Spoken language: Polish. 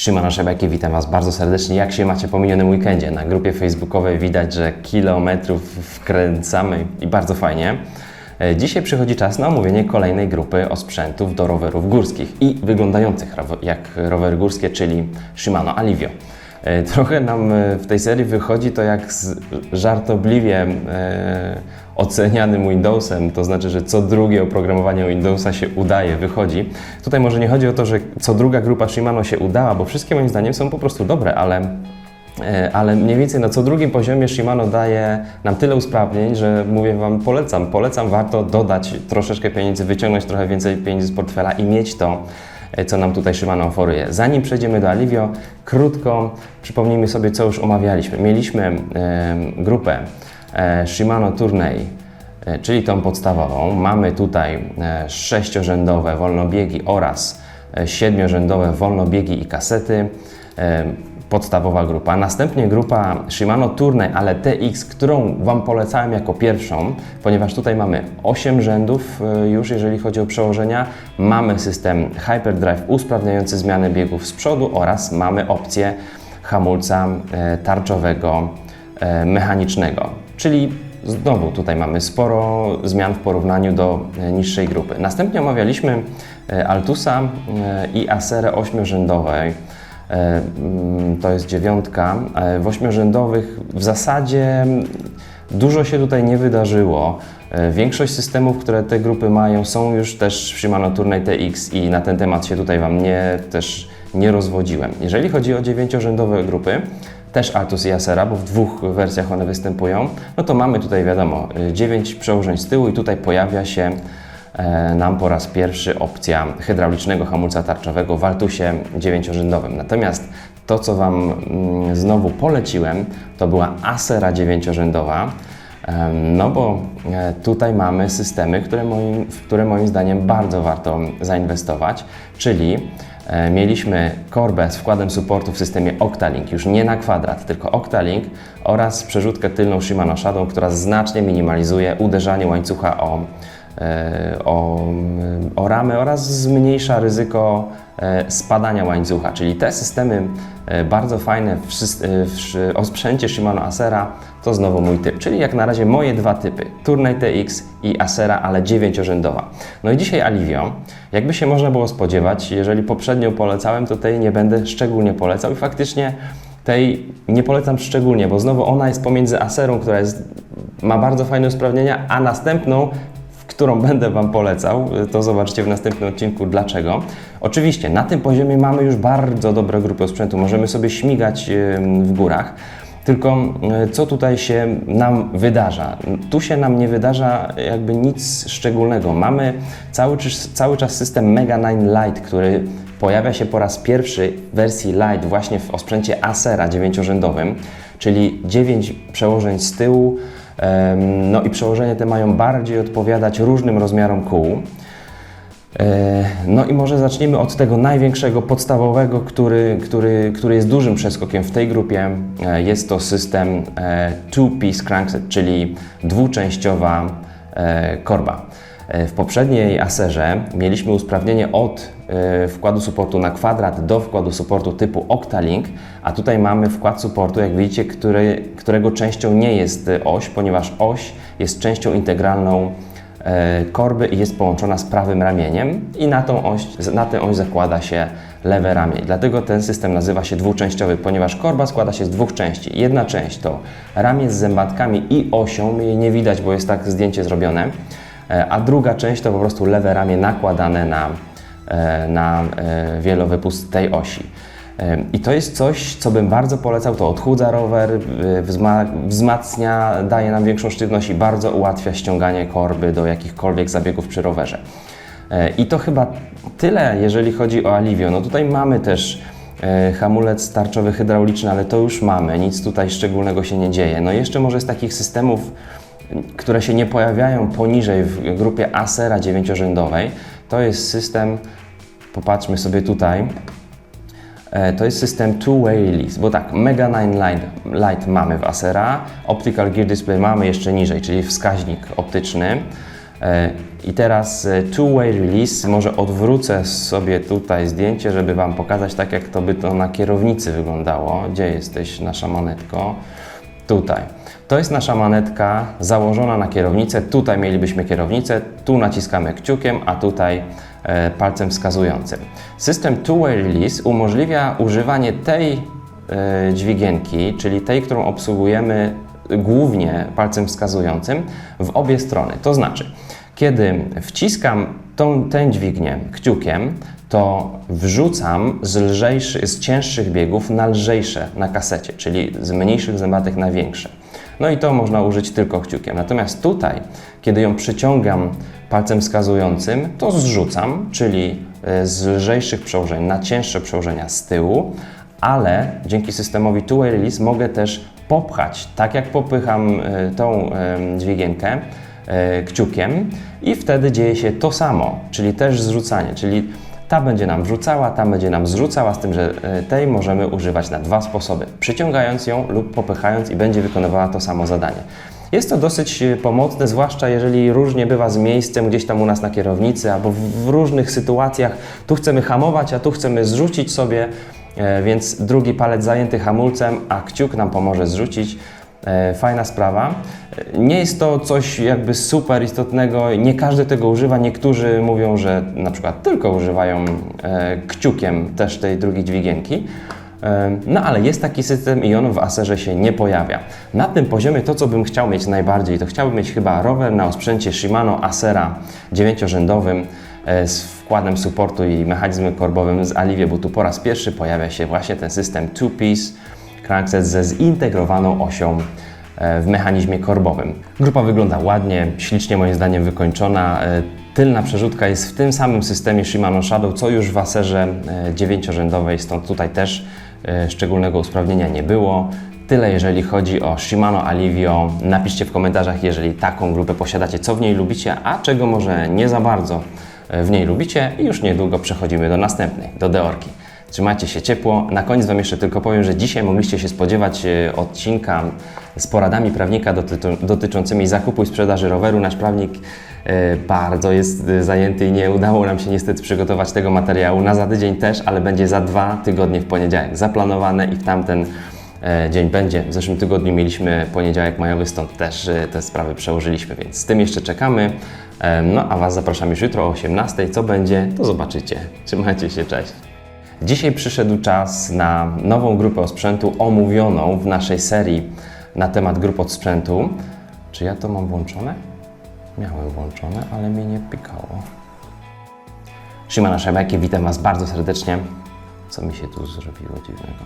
Szymon Szabajki, witam Was bardzo serdecznie. Jak się macie po minionym weekendzie? Na grupie facebookowej widać, że kilometrów wkręcamy i bardzo fajnie. E, Dzisiaj przychodzi czas na omówienie kolejnej grupy osprzętów do rowerów górskich i wyglądających jak rowery górskie, czyli Shimano Alivio. E, Trochę nam e, w tej serii wychodzi to jak żartobliwie e, ocenianym Windowsem, to znaczy, że co drugie oprogramowanie Windowsa się udaje, wychodzi. Tutaj może nie chodzi o to, że co druga grupa Shimano się udała, bo wszystkie moim zdaniem są po prostu dobre, ale ale mniej więcej na co drugim poziomie Shimano daje nam tyle usprawnień, że mówię Wam, polecam, polecam, warto dodać troszeczkę pieniędzy, wyciągnąć trochę więcej pieniędzy z portfela i mieć to, co nam tutaj Shimano oferuje. Zanim przejdziemy do Alivio, krótko przypomnijmy sobie, co już omawialiśmy. Mieliśmy e, grupę e, Shimano Tourney, e, czyli tą podstawową. Mamy tutaj e, sześciorzędowe wolnobiegi oraz e, siedmiorzędowe wolnobiegi i kasety. Podstawowa grupa. Następnie grupa Shimano Tourney, ale TX, którą Wam polecałem jako pierwszą, ponieważ tutaj mamy 8 rzędów e, już, jeżeli chodzi o przełożenia. Mamy system Hyperdrive usprawniający zmianę biegów z przodu oraz mamy opcję hamulca e, tarczowego e, mechanicznego. Czyli znowu tutaj mamy sporo zmian w porównaniu do niższej grupy. Następnie omawialiśmy Altusa i Acerę ośmiorzędowej. E, mm, To jest dziewiątka. E, W ośmiorzędowych w zasadzie dużo się tutaj nie wydarzyło. E, Większość systemów, które te grupy mają, są już też w Shimano Tourney TX i na ten temat się tutaj Wam nie, też nie rozwodziłem. Jeżeli chodzi o dziewięciorzędowe grupy, też Altus i Acera, bo w dwóch wersjach one występują, no to mamy tutaj wiadomo 9 przełożeń z tyłu i tutaj pojawia się nam po raz pierwszy opcja hydraulicznego hamulca tarczowego w Altusie dziewięciorzędowym. Natomiast to, co Wam mm, znowu poleciłem, to była Acera dziewięciorzędowa, Em, no bo e, tutaj mamy systemy, które moim, w które moim zdaniem bardzo warto zainwestować, czyli e, mieliśmy korbę z wkładem supportu w systemie Octalink, już nie na kwadrat, tylko Octalink oraz przerzutkę tylną Shimano Shadow, która znacznie minimalizuje uderzanie łańcucha o, e, o, o ramę oraz zmniejsza ryzyko e, spadania łańcucha. Czyli te systemy e, bardzo fajne w, e, w szy- osprzęcie Shimano Acera to znowu mój typ. Czyli jak na razie moje dwa typy, Tourney TX i Acera, ale dziewięciorzędowa. No i dzisiaj Alivio. Jakby się można było spodziewać, jeżeli poprzednio polecałem, to tej nie będę szczególnie polecał i faktycznie tej nie polecam szczególnie, bo znowu ona jest pomiędzy Acerą, która jest, ma bardzo fajne usprawnienia, a następną, którą będę Wam polecał, to zobaczcie w następnym odcinku dlaczego. Oczywiście na tym poziomie mamy już bardzo dobre grupy sprzętu, możemy sobie śmigać w górach. Tylko e, co tutaj się nam wydarza? Tu się nam nie wydarza jakby nic szczególnego. Mamy cały, cały czas system Mega 9 Lite, który pojawia się po raz pierwszy w wersji Lite właśnie w osprzęcie Acera dziewięciorzędowym, czyli 9 przełożeń z tyłu. No i przełożenia te mają bardziej odpowiadać różnym rozmiarom kół. E, No i może zaczniemy od tego największego, podstawowego, który, który, który jest dużym przeskokiem w tej grupie. E, Jest to system e, two-piece crankset, czyli dwuczęściowa korba. W poprzedniej Acerze mieliśmy usprawnienie od wkładu supportu na kwadrat do wkładu supportu typu Octalink, a tutaj mamy wkład supportu, jak widzicie, który, którego częścią nie jest e, oś, ponieważ oś jest częścią integralną e, korby i jest połączona z prawym ramieniem i na tą oś, na tę oś zakłada się lewe ramię. Dlatego ten system nazywa się dwuczęściowy, ponieważ korba składa się z dwóch części. Jedna część to ramię z zębatkami i osią, jej nie widać, bo jest tak zdjęcie zrobione, e, a druga część to po prostu lewe ramię nakładane na, e, na e, wielowypust tej osi. Ym, I to jest coś, co bym bardzo polecał. To odchudza rower, wzma wzmacnia, daje nam większą sztywność i bardzo ułatwia ściąganie korby do jakichkolwiek zabiegów przy rowerze. E, I to chyba tyle, jeżeli chodzi o Alivio. No tutaj mamy też e, hamulec tarczowy hydrauliczny, ale to już mamy, nic tutaj szczególnego się nie dzieje. No jeszcze może z takich systemów, które się nie pojawiają poniżej w grupie Acera dziewięciorzędowej, to jest system, popatrzmy sobie tutaj, E, To jest system two-way release, bo tak, Mega 9 Light, Light mamy w Acera, Optical Gear Display mamy jeszcze niżej, czyli wskaźnik optyczny. E, I teraz e, two-way release, może odwrócę sobie tutaj zdjęcie, żeby Wam pokazać tak, jak to by to na kierownicy wyglądało. Gdzie jesteś, nasza manetko? Tutaj. To jest nasza manetka założona na kierownicę. Tutaj mielibyśmy kierownicę, tu naciskamy kciukiem, a tutaj e, palcem wskazującym. System two-way release umożliwia używanie tej e, dźwigienki, czyli tej, którą obsługujemy głównie palcem wskazującym w obie strony. To znaczy, kiedy wciskam tą, tę dźwignię kciukiem, to wrzucam z, lżejszy, z cięższych biegów na lżejsze na kasecie, czyli z mniejszych zębatek na większe. No i to można użyć tylko kciukiem. Natomiast tutaj, kiedy ją przyciągam palcem wskazującym, to zrzucam, czyli e, z lżejszych przełożeń na cięższe przełożenia z tyłu, ale dzięki systemowi two-way release mogę też popchać, tak jak popycham e, tą dźwigienkę kciukiem i wtedy dzieje się to samo, czyli też zrzucanie, czyli ta będzie nam wrzucała, ta będzie nam zrzucała, z tym, że e, tej możemy używać na dwa sposoby, przyciągając ją lub popychając i będzie wykonywała to samo zadanie. Jest to dosyć e, pomocne, zwłaszcza jeżeli różnie bywa z miejscem gdzieś tam u nas na kierownicy albo w, różnych sytuacjach. Tu chcemy hamować, a tu chcemy zrzucić sobie, e, więc drugi palec zajęty hamulcem, a kciuk nam pomoże zrzucić. E, Fajna sprawa. Nie jest to coś jakby super istotnego, nie każdy tego używa. Niektórzy mówią, że na przykład tylko używają e, kciukiem też tej drugiej dźwigienki. E, No ale jest taki system i on w Acerze się nie pojawia. Na tym poziomie to, co bym chciał mieć najbardziej, to chciałbym mieć chyba rower na osprzęcie Shimano Acera dziewięciorzędowym z wkładem supportu i mechanizmem korbowym z Alivia, bo tu po raz pierwszy pojawia się właśnie ten system two-piece crankset ze zintegrowaną osią e, w mechanizmie korbowym. Grupa wygląda ładnie, ślicznie moim zdaniem wykończona. E, Tylna przerzutka jest w tym samym systemie Shimano Shadow, co już w Acerze e, dziewięciorzędowej, stąd tutaj też szczególnego usprawnienia nie było. Tyle jeżeli chodzi o Shimano Alivio. Napiszcie w komentarzach, jeżeli taką grupę posiadacie, co w niej lubicie, a czego może nie za bardzo w niej lubicie. I już niedługo przechodzimy do następnej, do Deorki. Trzymajcie się ciepło. Na koniec Wam jeszcze tylko powiem, że dzisiaj mogliście się spodziewać e, odcinka z poradami prawnika dotyczącymi zakupu i sprzedaży roweru. Nasz prawnik e, bardzo jest e, zajęty i nie udało nam się niestety przygotować tego materiału na za tydzień też, ale będzie za dwa tygodnie w poniedziałek zaplanowane i w tamten dzień będzie. W zeszłym tygodniu mieliśmy poniedziałek majowy, stąd też te sprawy przełożyliśmy, więc z tym jeszcze czekamy. No a Was zapraszam już jutro o 18. Co będzie, to zobaczycie. Trzymajcie się, cześć. Dzisiaj przyszedł czas na nową grupę osprzętu omówioną w naszej serii na temat grup odsprzętu. Czy ja to mam włączone? Miałem włączone, ale mnie nie pikało. Szymana Szebeki, witam Was bardzo serdecznie. Co mi się tu zrobiło dziwnego?